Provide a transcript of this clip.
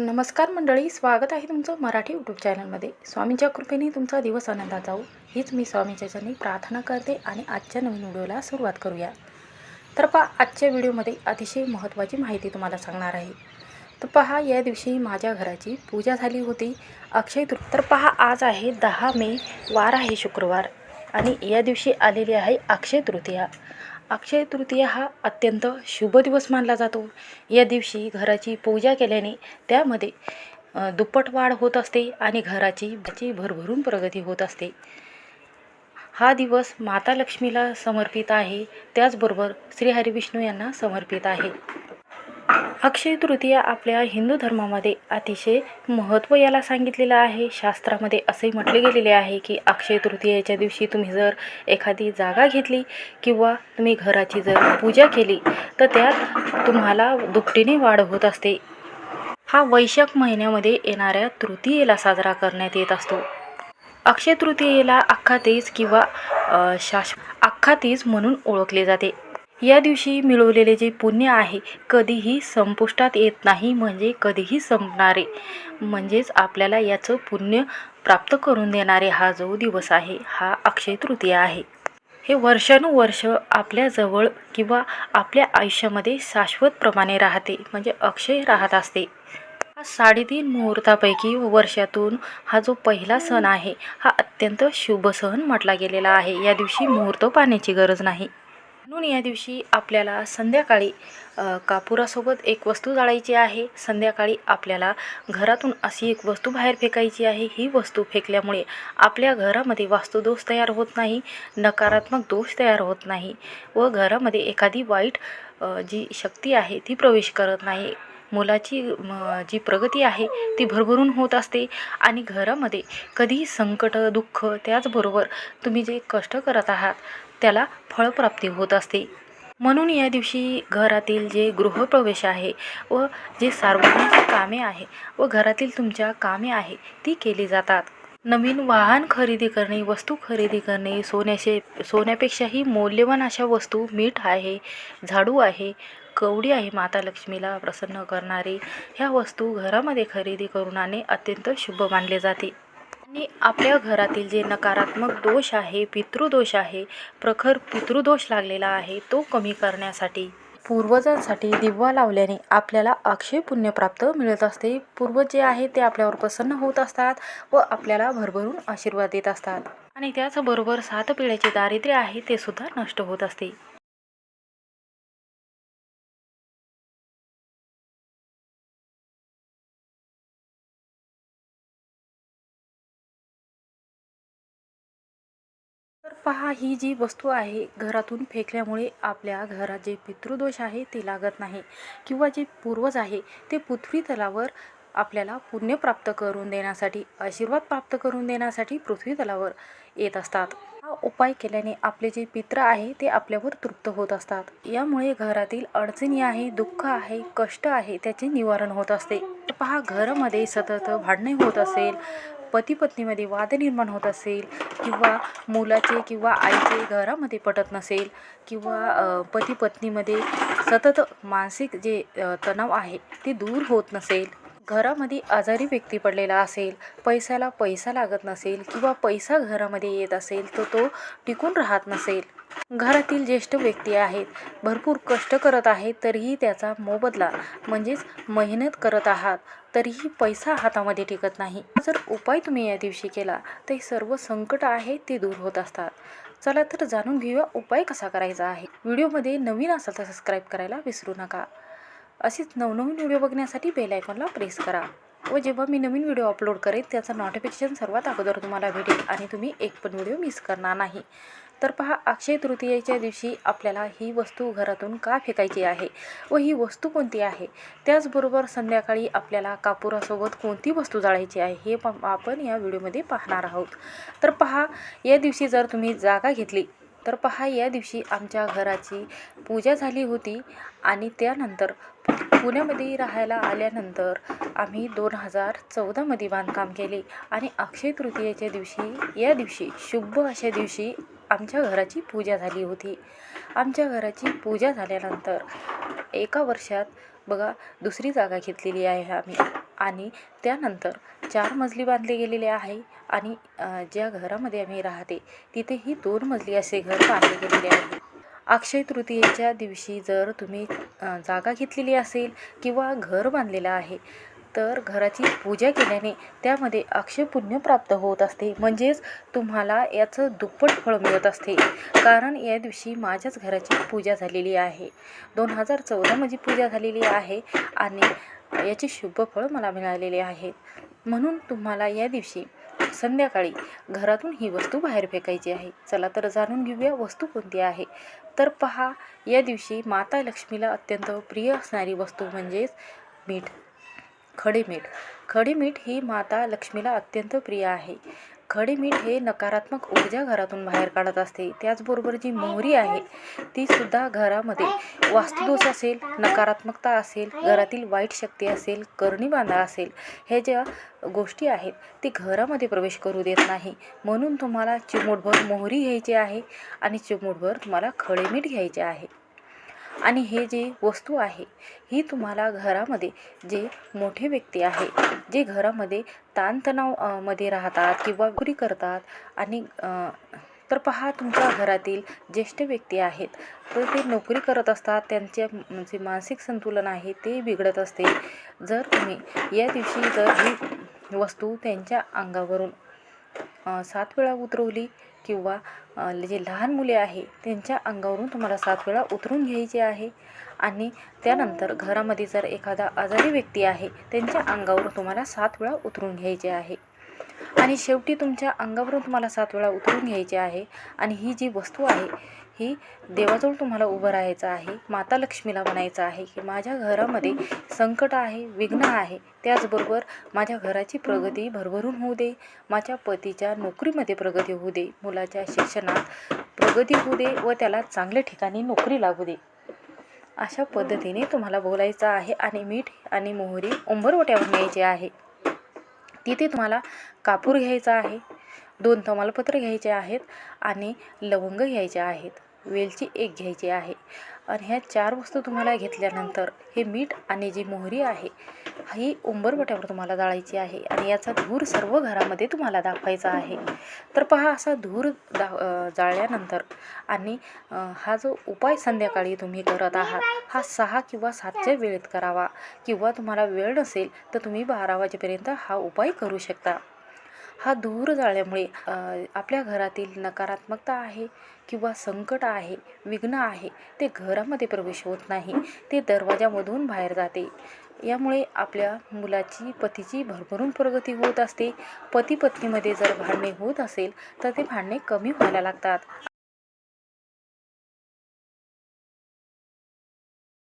नमस्कार मंडळी स्वागत आहे तुमचं मराठी यूट्यूब चॅनलमध्ये स्वामींच्या कृपेने तुमचा दिवस आनंदात जाऊ हीच मी स्वामींच्या चरणी प्रार्थना करते आणि आजच्या नवीन व्हिडिओला सुरुवात करूया. तर पहा आजच्या व्हिडिओमध्ये अतिशय महत्त्वाची माहिती तुम्हाला सांगणार आहे. तर पहा या दिवशी माझ्या घराची पूजा झाली होती. अक्षय तृ तर पहा आज आहे दहा मे वार आहे शुक्रवार. आणि या दिवशी आलेली आहे अक्षय तृतीया. अक्षय तृतीया हा अत्यंत शुभ दिवस मानला जातो. या दिवशी घराची पूजा केल्याने त्यामध्ये दुप्पट वाढ होत असते आणि घराची भाची भरभरून प्रगती होत असते. हा दिवस माता लक्ष्मीला समर्पित आहे. त्याचबरोबर श्री हरिविष्णू यांना समर्पित आहे. अक्षय तृतीया आपल्या हिंदू धर्मामध्ये अतिशय महत्त्व याला सांगितलेलं आहे. शास्त्रामध्ये असे म्हटले गेलेले आहे की अक्षय तृतीयेच्या दिवशी तुम्ही जर एखादी जागा घेतली किंवा तुम्ही घराची जर पूजा केली तर त्यात तुम्हाला दुपटीने वाढ होत असते. हा वैशाख महिन्यामध्ये येणाऱ्या तृतीयेला साजरा करण्यात येत असतो. अक्षय तृतीयेला अख्खा तेज किंवा शाश अख्खा तेज म्हणून ओळखले जाते. या दिवशी मिळवलेले जे पुण्य आहे कधीही संपुष्टात येत नाही म्हणजे कधीही संपणारे. म्हणजेच आपल्याला याचं पुण्य प्राप्त करून देणारे हा जो दिवस आहे हा अक्षय तृतीया आहे. हे वर्षानुवर्ष आपल्याजवळ किंवा आपल्या आयुष्यामध्ये शाश्वतप्रमाणे राहते म्हणजे अक्षय राहत असते. हा साडेतीन मुहूर्तापैकी वर्षातून हा जो पहिला सण आहे हा अत्यंत शुभ सण म्हटला गेलेला आहे. या दिवशी मुहूर्त पाण्याची गरज नाही. म्हणून या दिवशी आपल्याला संध्याकाळी कापुरासोबत एक वस्तू जाळायची आहे. संध्याकाळी आपल्याला घरातून अशी एक वस्तू बाहेर फेकायची आहे. ही वस्तू फेकल्यामुळे आपल्या घरामध्ये वास्तुदोष तयार होत नाही नकारात्मक दोष तयार होत नाही व घरामध्ये एखादी वाईट जी शक्ती आहे ती प्रवेश करत नाही. मुलाची जी प्रगती आहे ती भरभरून होत असते आणि घरामध्ये कधीही संकट दुःख त्याचबरोबर तुम्ही जे कष्ट करत आहात त्याला फळप्राप्ती होत असते. म्हणून या दिवशी घरातील जे गृहप्रवेश आहे व जे सार्वजनिक कामे आहे व घरातील तुमच्या कामे आहे ती केली जातात. नवीन वाहन खरेदी करणे वस्तू खरेदी करणे सोन्याचे सोन्यापेक्षाही मौल्यवान अशा वस्तू मीठ आहे झाडू आहे कवडी आहे माता लक्ष्मीला प्रसन्न करणारी ह्या वस्तू घरामध्ये खरेदी करून आणणे अत्यंत शुभ मानले जाते. आणि आपल्या घरातील जे नकारात्मक दोष आहे पितृदोष आहे प्रखर पितृदोष लागलेला आहे तो कमी करण्यासाठी. पूर्वजांसाठी दिवा लावल्याने आपल्याला अक्षय पुण्य प्राप्त मिळत असते. पूर्वज जे आहे ते आपल्यावर प्रसन्न होत असतात व आपल्याला भरभरून आशीर्वाद देत असतात. आणि त्याचबरोबर सात पिढ्याचे दारिद्र्य आहे ते सुद्धा नष्ट होत असते. तर पहा ही जी वस्तू आहे घरातून फेकल्यामुळे आपल्या घरात जे पितृदोष आहे ते लागत नाही. किंवा जे पूर्वज आहे ते पृथ्वी तलावर आपल्याला पुण्य प्राप्त करून देण्यासाठी आशीर्वाद प्राप्त करून देण्यासाठी पृथ्वी तलावर येत असतात. हा उपाय केल्याने आपले जे पित्र आहे ते आपल्यावर तृप्त होत असतात. यामुळे घरातील अडचणी आहे दुःख आहे कष्ट आहे त्याचे निवारण होत असते. पहा घरामध्ये सतत भांडणे होत असेल पती पत्नीमध्ये वाद निर्माण होत असेल किंवा मुलाचे किंवा आईचे घरामध्ये पटत नसेल किंवा पती पत्नीमध्ये सतत मानसिक जे तणाव आहे ते दूर होत नसेल घरामध्ये आजारी व्यक्ती पडलेला असेल पैशाला पैसा लागत नसेल किंवा पैसा घरामध्ये येत असेल तर तो टिकून राहत नसेल. घरातील ज्येष्ठ व्यक्ती आहेत भरपूर कष्ट करत आहेत तरीही त्याचा मोबदला म्हणजेच मेहनत करत आहात तरीही पैसा हातामध्ये टिकत नाही. जर उपाय तुम्ही या दिवशी केला तर सर्व संकट आहेत ते दूर होत असतात. चला तर जाणून घेऊया उपाय कसा करायचा आहे. व्हिडिओमध्ये नवीन असाल तर सबस्क्राईब करायला विसरू नका. असेच नवनवीन व्हिडिओ बघण्यासाठी बेल आयकॉनला प्रेस करा व जेव्हा मी नवीन व्हिडिओ अपलोड करेन त्याचं नोटिफिकेशन सर्वात अगोदर तुम्हाला भेटेल आणि तुम्ही एक पण व्हिडिओ मिस करणार नाही. तर पहा अक्षय तृतीयेच्या दिवशी आपल्याला ही वस्तू घरातून का फेकायची आहे व ही वस्तू कोणती आहे? त्याचबरोबर संध्याकाळी आपल्याला कापुरासोबत कोणती वस्तू जाळायची आहे हे आपण या व्हिडिओमध्ये पाहणार आहोत. तर पहा या दिवशी जर तुम्ही जागा घेतली तर पहा या दिवशी आमच्या घराची पूजा झाली होती आणि त्यानंतर पुण्यामध्ये राहायला आल्यानंतर आम्ही दोन हजार चौदामध्ये बांधकाम केले. आणि अक्षय तृतीयेच्या दिवशी या दिवशी शुभ अशा दिवशी आमच्या घराची पूजा झाली होती. आमच्या घराची पूजा झाल्यानंतर एका वर्षात बघा दुसरी जागा घेतलेली आहे आम्ही. आणि त्यानंतर चार मजली बांधले गेलेले आहे आणि ज्या घरामध्ये आम्ही राहते तिथेही दोन मजली असे घर बांधले गेलेले आहे. अक्षय तृतीयेच्या दिवशी जर तुम्ही जागा घेतलेली असेल किंवा घर बांधलेलं आहे तर घराची पूजा केल्याने त्यामध्ये अक्षय पुण्य प्राप्त होत असते. म्हणजेच तुम्हाला याचं दुप्पट फळ मिळत असते. कारण या दिवशी माझ्याच घराची पूजा झालेली आहे. दोन हजार चौदा माझी पूजा झालेली आहे आणि याचे शुभ फळ मला मिळालेले आहे. म्हणून तुम्हाला या दिवशी संध्याकाळी घरातून ही वस्तू बाहेर फेकायची आहे. चला तर जाणून घेऊया वस्तू कोणती आहे. तर पहा या दिवशी माता लक्ष्मीला अत्यंत प्रिय असणारी वस्तू म्हणजेच मीठ. खडे मीठ. खडे मीठ ही माता लक्ष्मीला अत्यंत प्रिय आहे. खडे मीठ हे नकारात्मक ऊर्जा घरातून बाहेर काढत असते. त्याचबरोबर जी मोहरी आहे ती सुद्धा घरामध्ये वास्तुदोष असेल नकारात्मकता असेल घरातील वाईट शक्ती असेल करणी बांधा असेल हे ज्या गोष्टी आहेत ती घरामध्ये प्रवेश करू देत नाही. म्हणून तुम्हाला चिमूटभर मोहरी घ्यायची आहे आणि चिमूटभर तुम्हाला खडे मीठ घ्यायचे आहे. आणि हे जे वस्तू आहे ही तुम्हाला घरामध्ये जे मोठे व्यक्ती आहे जे घरामध्ये ताणतणावमध्ये राहतात किंवा नोकरी करतात आणि तर पहा तुमच्या घरातील ज्येष्ठ व्यक्ती आहेत तर ते नोकरी करत असतात त्यांचे म्हणजे मानसिक संतुलन आहे ते बिघडत असते. जर तुम्ही या दिवशी जर ही वस्तू त्यांच्या अंगावरून सात वेळा उतरवली किंवा जे लहान मुले आहे त्यांच्या अंगावरून तुम्हाला सात वेळा उतरून घ्यायचे आहे. आणि त्यानंतर घरामध्ये जर एखादा आजारी व्यक्ती आहे त्यांच्या अंगावरून तुम्हाला सात वेळा उतरून घ्यायचे आहे. आणि शेवटी तुमच्या अंगावरून तुम्हाला सात वेळा उतरून घ्यायचे आहे. आणि ही जी वस्तू आहे ही देवाजवळ तुम्हाला उभं राहायचं आहे माता लक्ष्मीला म्हणायचं आहे की माझ्या घरामध्ये संकट आहे विघ्न आहे त्याचबरोबर माझ्या घराची प्रगती भरभरून होऊ दे माझ्या पतीच्या नोकरीमध्ये प्रगती होऊ दे मुलाच्या शिक्षणात प्रगती होऊ दे व त्याला चांगल्या ठिकाणी नोकरी लागू दे. अशा पद्धतीने तुम्हाला बोलायचं आहे आणि मीठ आणि मोहरी उंबरवट्यावर न्यायचे आहे. तिथे तुम्हाला कापूर घ्यायचा आहे दोन तमालपत्र घ्यायचे आहेत आणि लवंग घ्यायचे आहेत. वेलची एक घ्यायची आहे. आणि ह्या चार वस्तू तुम्हाला घेतल्यानंतर हे मीठ आणि जी मोहरी आहे ही उंबरवट्यावर तुम्हाला जाळायची आहे आणि याचा धूर सर्व घरामध्ये तुम्हाला दाखवायचा आहे. तर पहा असा धूर दा जाळल्यानंतर आणि हा जो उपाय संध्याकाळी तुम्ही करत आहात हा सहा किंवा सातच्या वेळेत करावा किंवा तुम्हाला वेळ नसेल तर तुम्ही बारा वाजेपर्यंत हा उपाय करू शकता. हा धूर जाळल्यामुळे आपल्या घरातील नकारात्मकता आहे किंवा संकट आहे विघ्न आहे ते घरामध्ये प्रवेश होत नाही ते दरवाजामधून बाहेर जाते. यामुळे आपल्या मुलाची पतीची भरभरून प्रगती होत असते. पती पत्नीमध्ये जर भांडणे होत असेल तर ते भांडणे कमी व्हायला लागतात.